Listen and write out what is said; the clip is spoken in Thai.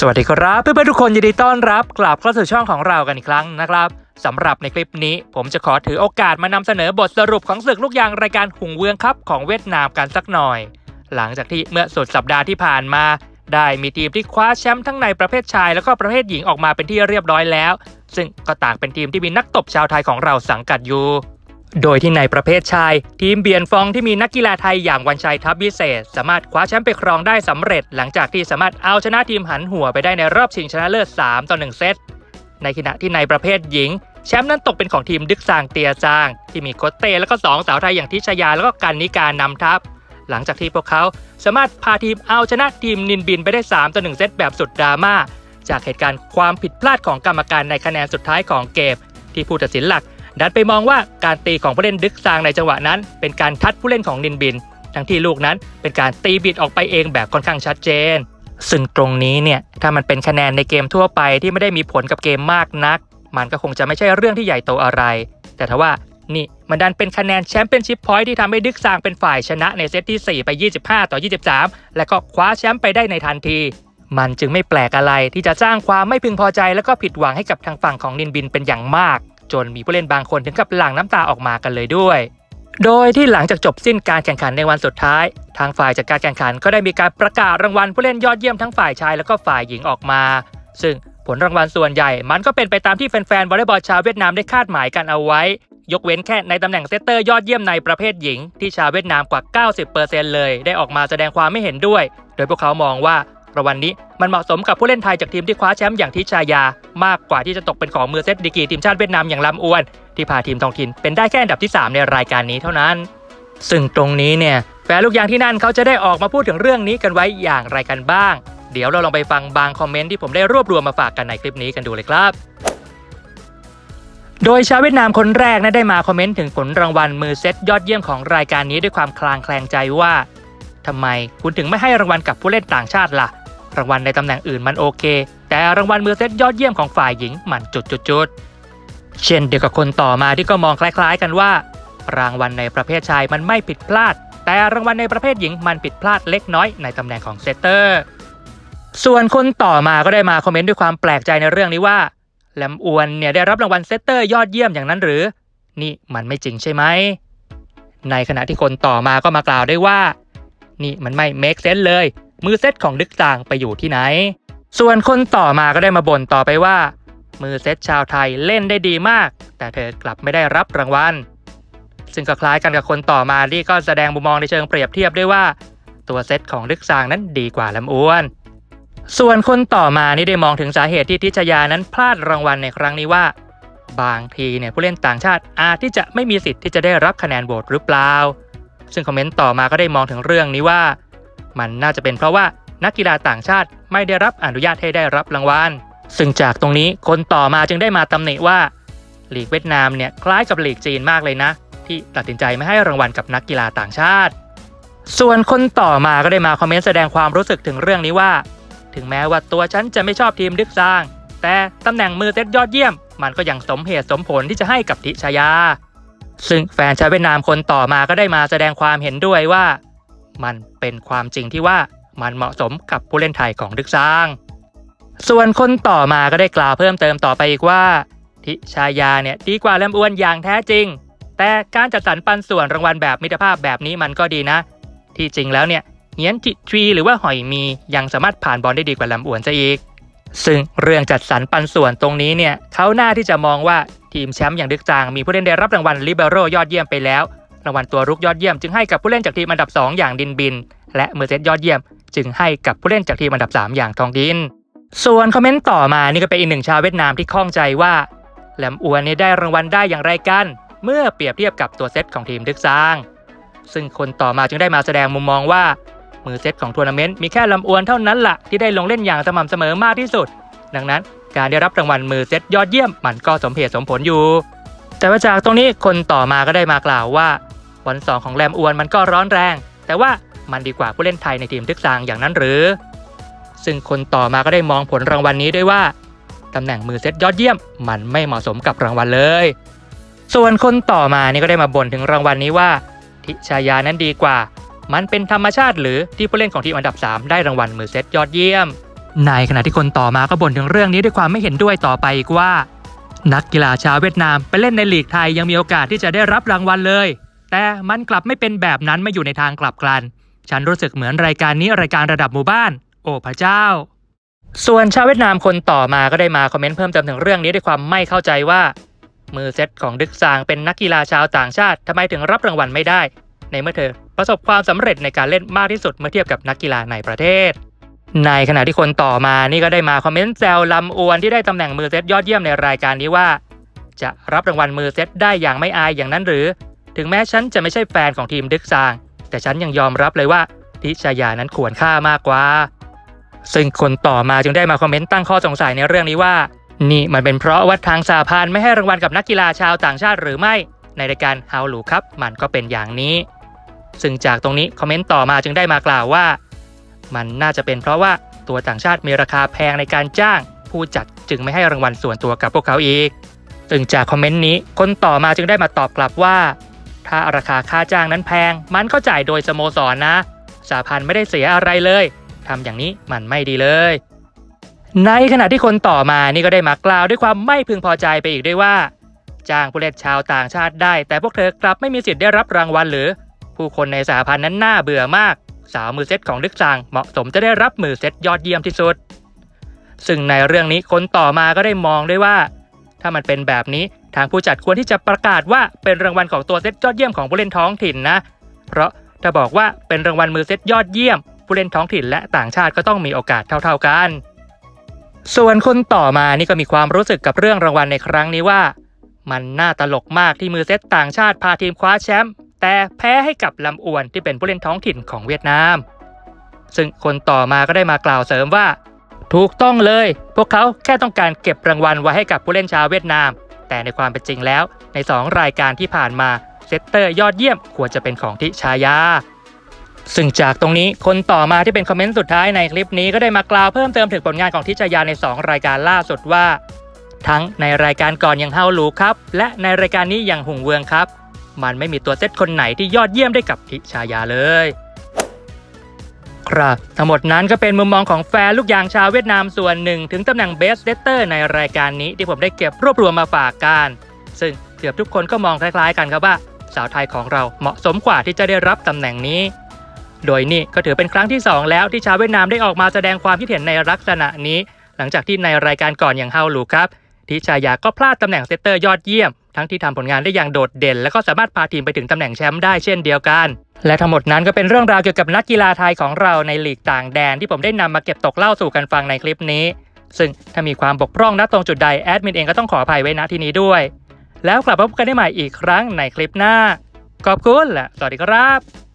สวัสดีครับเพื่อนๆทุกคนยินดีต้อนรับกลับเข้าสู่ช่องของเรากันอีกครั้งนะครับสำหรับในคลิปนี้ ผมจะขอถือโอกาสมานำเสนอบทสรุปของศึกลูกยางรายการหุงเวียงคัพของเวียดนามกันสักหน่อย หลังจากที่เมื่อสุดสัปดาห์ที่ผ่านมา ได้มีทีมที่คว้าแชมป์ทั้งในประเภทชาย แล้วก็ประเภทหญิงออกมาเป็นที่เรียบร้อยแล้ว ซึ่งก็ต่างเป็นทีมที่มีนักตบชาวไทยของเราสังกัดอยู่ โดยที่ในประเภทชาย ทีมเบียนฟองที่มีนักกีฬาไทยอย่างวันชัยทัพวิเศษ สามารถคว้าแชมป์ไปครองได้สำเร็จ หลังจากที่สามารถเอาชนะทีมหันหัวไปได้ในรอบชิงชนะเลิศ 3 ต่อ 1 เซต ในขณะที่ในประเภทหญิง แชมป์นั้นตกเป็นของทีมดึกซางเตียจาง ที่มีโคตเต้แล้วก็สองสาวไทยอย่างทิชยาแล้วก็กันนิการนำทัพ หลังจากที่พวกเขาสามารถพาทีมเอาชนะทีมนินบินไปได้ 3 ต่อ 1 เซตแบบสุดดราม่าจากเหตุการณ์ความผิดพลาดของกรรมการในคะแนนสุดท้ายของเกม ที่ผู้ตัดสินหลัก ดันไปมองว่าการตีของผู้เล่นดึกซางในจังหวะนั้น เป็นการทัดผู้เล่นของนินบิน ทั้งที่ลูกนั้นเป็นการตีบิดออกไปเองแบบค่อนข้างชัดเจน ซึ่งตรงนี้เนี่ยถ้ามันเป็นคะแนนในเกมทั่วไปที่ไม่ได้มีผลกับเกมมากนัก มันก็คงจะไม่ใช่เรื่องที่ใหญ่โตอะไร แต่ถ้าว่านี่มันดันเป็นคะแนนแชมเปี้ยนชิพพอยท์ที่ทำให้ดึกซางเป็นฝ่ายชนะในเซตที่ 4 ไป 25 ต่อ 23 และก็คว้าแชมป์ไปได้ในทันที มันจึงไม่แปลกอะไรที่จะสร้างความไม่พึงพอใจและก็ผิดหวังให้กับทางฝั่งของนินบินเป็นอย่างมาก จนมีผู้เล่นบางคนถึงกับหลั่งน้ำตาออกมากันเลยด้วย โดยที่หลังจากจบสิ้นการแข่งขันในวันสุดท้าย ทางฝ่ายจัดการแข่งขันก็ได้มีการประกาศรางวัลผู้เล่นยอดเยี่ยมทั้งฝ่ายชายแล้วก็ฝ่ายหญิงออกมา ซึ่งผลรางวัลส่วนใหญ่ มันก็เป็นไปตามที่แฟนๆวอลเลย์บอลชาวเวียดนามได้คาดหมายกันเอาไว้ ยกเว้นแค่ในตำแหน่งเซตเตอร์ยอดเยี่ยมในประเภทหญิง ที่ชาวเวียดนามกว่า 90%เลย ได้ออกมาแสดงความไม่เห็นด้วย โดยพวกเขามองว่า รางวัลนี้ มันเหมาะสมกับผู้เล่นไทยจากทีมที่คว้าแชมป์อย่างทิชายา มากกว่าที่จะตกเป็นของมือเซตดีกีทีมชาติเวียดนามอย่างลำอวน ที่พาทีมท้องถิ่นเป็นได้แค่อันดับที่ 3 ในรายการนี้เท่านั้น ซึ่งตรงนี้เนี่ยแฟนลูกยางที่นั่นเขาจะได้ออกมาพูดถึงเรื่องนี้กันไว้อย่างไรกันบ้าง เดี๋ยวเราลองไปฟังบางคอมเมนต์ที่ผมได้รวบรวมมาฝากกันในคลิปนี้กันดูเลยครับโดยชาวเวียดนามคนแรกนะได้มาคอมเมนต์ถึงผลรางวัลมือเซตยอดเยี่ยมของรายการนี้ด้วยความคลางแคลงใจว่าทำไมคุณถึงไม่ให้รางวัลกับผู้เล่นต่างชาติล่ะ รางวัลในตำแหน่งอื่นมันโอเค แต่รางวัลมือเซตยอดเยี่ยมของฝ่ายหญิงมันจุดๆๆเช่นเดียวกับคนต่อมาที่ก็มองคล้าย ๆ กันว่า รางวัลในประเภทชายมันไม่ผิดพลาด แต่รางวัลในประเภทหญิงมันผิดพลาดเล็กน้อยในตำแหน่งของเซตเตอร์ ส่วนคนต่อมาก็ได้มาคอมเมนต์ด้วยความแปลกใจในเรื่องนี้ว่าแลมอวนเนี่ยได้รับรางวัลเซตเตอร์ยอดเยี่ยมอย่างนั้นหรือ นี่มันไม่จริงใช่ไหม ในขณะที่คนต่อมาก็มากล่าวได้ว่า นี่มันไม่เมคเซนเลย มือเซตของดึกจางไปอยู่ที่ไหน ส่วนคนต่อมาก็ได้มาบ่นต่อไปว่า มือเซตชาวไทยเล่นได้ดีมาก แต่เธอกลับไม่ได้รับรางวัลซึ่งก็คล้ายกันกับคนต่อมาที่ก็แสดงมุมมองในเชิงเปรียบเทียบด้วยว่า ตัวเซตของดึกซางนั้นดีกว่าลำอ้วน ส่วนคนต่อมานี่ได้มองถึงสาเหตุที่ทิชยานั้นพลาดรางวัลในครั้งนี้ว่า บางทีเนี่ยผู้เล่นต่างชาติอาจที่จะไม่มีสิทธิ์ที่จะได้รับคะแนนโหวตหรือเปล่า ซึ่งคอมเมนต์ต่อมาก็ได้มองถึงเรื่องนี้ว่า มันน่าจะเป็นเพราะว่านักกีฬาต่างชาติไม่ได้รับอนุญาตให้ได้รับรางวัล ซึ่งจากตรงนี้คนต่อมาจึงได้มาตำหนิว่าลีกเวียดนามเนี่ยคล้ายกับลีกจีนมากเลยนะ ที่ตัดสินใจไม่ให้รางวัลกับนักกีฬาต่างชาติ ส่วนคนต่อมาก็ได้มาคอมเมนต์แสดงความรู้สึกถึงเรื่องนี้ว่า ถึงแม้ว่าตัวฉันจะไม่ชอบทีมดึกซาง แต่ตำแหน่งมือเซตยอดเยี่ยม มันก็ยังสมเหตุสมผลที่จะให้กับทิชยา ซึ่งแฟนชาวเวียดนามคนต่อมาก็ได้มาแสดงความเห็นด้วยว่า มันเป็นความจริงที่ว่ามันเหมาะสมกับผู้เล่นไทยของดึกซาง ส่วนคนต่อมาก็ได้กล่าวเพิ่มเติมต่อไปอีกว่า ทิชายาเนี่ยดีกว่าแลมอ้วนอย่างแท้จริง แต่การจัดสรรปันส่วนรางวัลแบบมิตรภาพแบบนี้มันก็ดีนะ ที่จริงแล้วเนี่ยเฮียนทิทรีหรือว่าหอยมียังสามารถผ่านบอลได้ดีกว่าลำอ้วนซะอีก ซึ่งเรื่องจัดสรรปันส่วนตรงนี้เนี่ยเขาหน้าที่จะมองว่าทีมแชมป์อย่างดึกจางมีผู้เล่นได้รับรางวัลลิเบโรยอดเยี่ยมไปแล้ว รางวัลตัวรุกยอดเยี่ยมจึงให้กับผู้เล่นจากทีมอันดับ 2 อย่างดินบิน และเมอร์เซตยอดเยี่ยม จึงให้กับผู้เล่นจากทีมอันดับ 3 อย่างทองดิน ส่วนคอมเมนต์ต่อมานี่ก็เป็นอีกหนึ่งชาวเวียดนามที่ข้องใจว่าแหลมอวนนี่ได้รางวัลได้อย่างไรกัน เมื่อเปรียบเทียบกับตัวเซตของทีมดึกซาง ซึ่งคนต่อมาจึงได้มาแสดงมุมมองว่า มือเซตของทัวร์นาเมนต์มีแค่ลำอวนเท่านั้นละ่ะที่ได้ลงเล่นอย่างสม่ำเสมอมากที่สุด ดังนั้นการได้รับรางวัลมือเซตยอดเยี่ยมมันก็สมเหตุสมผลอยู่ แต่ว่าจากตรงนี้คนต่อมาก็ได้มากล่าวว่า วันสองของแรมอวนมันก็ร้อนแรง แต่ว่ามันดีกว่าผู้เล่นไทยในทีมทึกซางอย่างนั้นหรือ ซึ่งคนต่อมาก็ได้มองผลรางวัลนี้ด้วยว่าตำแหน่งมือเซตยอดเยี่ยม มันไม่เหมาะสมกับรางวัลเลย ส่วนคนต่อมานี่ก็ได้มาบ่นถึงรางวัลนี้ว่า ทิชายานั้นดีกว่า มันเป็นธรรมชาติหรือที่ผู้เล่นของทีมอันดับ 3 ได้รางวัลมือเซตยอดเยี่ยม ในขณะที่คนต่อมาก็บ่นถึงเรื่องนี้ด้วยความไม่เห็นด้วยต่อไปอีกว่า นักกีฬาชาวเวียดนามไปเล่นในลีกไทยยังมีโอกาสที่จะได้รับรางวัลเลย แต่มันกลับไม่เป็นแบบนั้นไม่อยู่ในทางกลับกัน ฉันรู้สึกเหมือนรายการนี้รายการระดับหมู่บ้าน โอ้พระเจ้า ส่วนชาวเวียดนามคนต่อมาก็ได้มาคอมเมนต์เพิ่มเติมถึงเรื่องนี้ด้วยความไม่เข้าใจว่า มือเซตของดึกซางเป็นนักกีฬาชาวต่างชาติทำไมถึงรับรางวัลไม่ได้ ในเมื่อเธอ ประสบความสำเร็จในการเล่นมากที่สุดเมื่อเทียบกับนักกีฬาในประเทศในขณะที่คนต่อมานี่ก็ได้มาคอมเมนต์แซวลำอวนที่ได้ตำแหน่งมือเซตยอดเยี่ยมในรายการนี้ว่า จะรับรางวัลมือเซตได้อย่างไม่อายอย่างนั้นหรือ ถึงแม้ฉันจะไม่ใช่แฟนของทีมดึกซาง แต่ฉันยังยอมรับเลยว่าทิชายานั้นควรค่ามากกว่า ซึ่งคนต่อมาจึงได้มาคอมเมนต์ตั้งข้อสงสัยในเรื่องนี้ว่า นี่มันเป็นเพราะว่าทางสาพานไม่ให้รางวัลกับนักกีฬาชาวต่างชาติหรือไม่ ในรายการฮาวลูครับมันก็เป็นอย่างนี้ ซึ่งจากตรงนี้คอมเมนต์ต่อมาจึงได้มากล่าวว่า มันน่าจะเป็นเพราะว่าตัวต่างชาติมีราคาแพงในการจ้าง ผู้จัดจึงไม่ให้รางวัลส่วนตัวกับพวกเขาอีกซึ่งจากคอมเมนต์นี้คนต่อมาจึงได้มาตอบกลับว่า ถ้าราคาค่าจ้างนั้นแพง มันก็จ่ายโดยสโมสรนนะสาพันธ์ไม่ได้เสียอะไรเลยทำอย่างนี้มันไม่ดีเลย ในขณะที่คนต่อมานี่ก็ได้มากล่าวด้วยความไม่พึงพอใจไปอีกด้วยว่า จ้างผู้เล่นชาวต่างชาติได้ แต่พวกเธอกลับไม่มีสิทธิ์ได้รับรางวัลหรือ ผู้คนในสหพันธ์นั้นน่าเบื่อมาก สาวมือเซตของดึกซางเหมาะสมจะได้รับมือเซตยอดเยี่ยมที่สุด ซึ่งในเรื่องนี้คนต่อมาก็ได้มองด้วยว่า ถ้ามันเป็นแบบนี้ ทางผู้จัดควรที่จะประกาศว่าเป็นรางวัลของตัวเซตยอดเยี่ยมของผู้เล่นท้องถิ่นนะ เพราะถ้าบอกว่าเป็นรางวัลมือเซตยอดเยี่ยม ผู้เล่นท้องถิ่นและต่างชาติก็ต้องมีโอกาสเท่า ๆกัน ส่วนคนต่อมานี่ก็มีความรู้สึกกับเรื่องรางวัลในครั้งนี้ว่า มันน่าตลกมากที่มือเซตต่างชาติพาทีมคว้าแชมป์แต่แพ้ให้กับลำอวนที่เป็นผู้เล่นท้องถิ่นของเวียดนาม ซึ่งคนต่อมาก็ได้มากล่าวเสริมว่า ถูกต้องเลย พวกเขาแค่ต้องการเก็บรางวัลไว้ให้กับผู้เล่นชาวเวียดนาม แต่ในความเป็นจริงแล้ว ใน 2 รายการที่ผ่านมาเซตเตอร์ยอดเยี่ยมควรจะเป็นของทิชายา ซึ่งจากตรงนี้คนต่อมาที่เป็นคอมเมนต์สุดท้ายในคลิปนี้ก็ได้มากล่าวเพิ่มเติมถึงผลงานของทิชายาใน 2 รายการล่าสุดว่า ทั้งในรายการก่อนอย่างเฮาลูครับ และในรายการนี้อย่างหุงเวืองครับ มันไม่มีตัวเซตคนไหนที่ยอดเยี่ยมได้กับทิชายาเลย ครับ ทั้งหมดนั้นก็เป็นมุมมองของแฟนลูกยางชาวเวียดนามส่วนหนึ่ง ถึงตำแหน่งเบสเ e เตอร์ในรายการนี้ที่ผมได้เก็บรวบรวมมาฝากกัน ซึ่งเกือบทุกคนก็มองคล้ายๆกันครับว่า สาวไทยของเราเหมาะสมกว่าที่จะได้รับตำแหน่งนี้ โดยนี่ก็ถือเป็นครั้งที่ 2 แล้วที่ชาวเวียดนามได้ออกมาแสดงความคิดเห็นในลักษณะนี้ หลังจากที่ในรายการก่อนอย่างเฮาลูครับทิชายาก็พลาดตำแหน่งเซตเตอร์ยอดเยี่ยม ทั้งที่ทำผลงานได้อย่างโดดเด่น และก็สามารถพาทีมไปถึงตำแหน่งแชมป์ได้เช่นเดียวกัน และทั้งหมดนั้นก็เป็นเรื่องราวเกี่ยวกับนักกีฬาไทยของเราในลีกต่างแดนที่ผมได้นำมาเก็บตกเล่าสู่กันฟังในคลิปนี้ ซึ่งถ้ามีความบกพร่องณตรงจุดใดแอดมินเองก็ต้องขออภัยไว้ณที่นี้ด้วย แล้วกลับมาพบกันได้ใหม่อีกครั้งในคลิปหน้า ขอบคุณและสวัสดีครับ